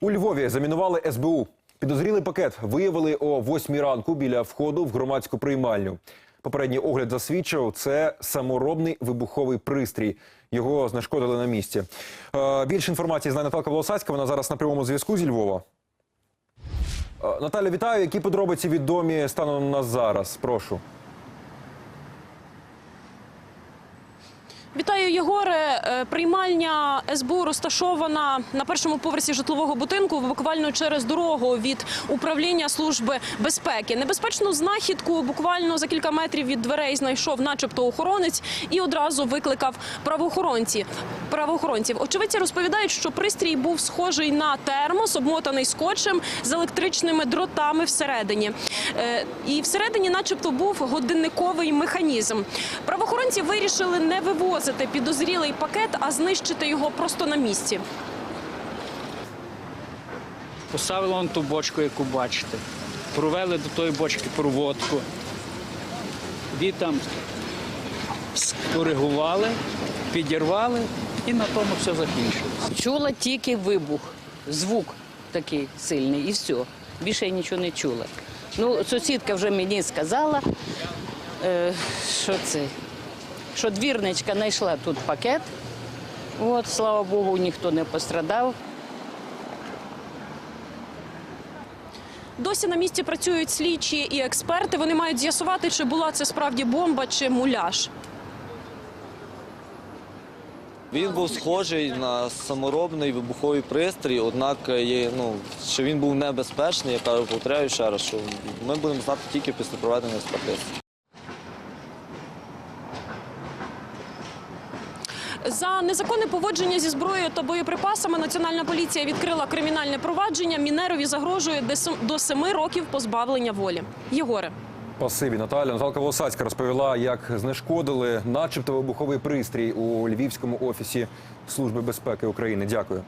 У Львові замінували СБУ. Підозрілий пакет виявили о 8 ранку біля входу в громадську приймальню. Попередній огляд засвідчив, це саморобний вибуховий пристрій. Його знешкодили на місці. Е, більше інформації знає Наталка Волосацька. Вона зараз на прямому зв'язку зі Львова. Е, Наталя, вітаю. Які подробиці відомі станом на зараз? Прошу. Вітаю, Єгоре. Е, Приймальня СБУ розташована на першому поверсі житлового будинку, буквально через дорогу від управління служби безпеки. Небезпечну знахідку буквально за кілька метрів від дверей знайшов, начебто, охоронець, і одразу викликав правоохоронці. Правоохоронців очевидці розповідають, що пристрій був схожий на термос, обмотаний скотчем з електричними дротами всередині. Е, І всередині, начебто, був годинниковий механізм. Правоохоронці вирішили не вивозити підозрілий пакет, а знищити його просто на місці. Поставили вон ту бочку, яку бачите. Провели до тої бочки проводку. Дві там скоригували, підірвали і на тому все закінчилось. Чула тільки вибух, звук такий сильний, і все. Більше я нічого не чула. Ну, сусідка вже мені сказала, е, що це, що двірничка знайшла тут пакет. От, слава Богу, ніхто не пострадав. Досі на місці працюють слідчі і експерти. Вони мають з'ясувати, чи була це справді бомба чи муляж. Він був схожий на саморобний вибуховий пристрій, однак є, ну, що він був небезпечний, я кажу, повторяю ще раз, що ми будемо знати тільки після проведення експертизи. За незаконне поводження зі зброєю та боєприпасами Національна поліція відкрила кримінальне провадження. Мінерові загрожує до семи років позбавлення волі. Єгоре. Спасибі, Наталя. Наталка Волосацька розповіла, як знешкодили начебто вибуховий пристрій у львівському офісі Служби безпеки України. Дякую.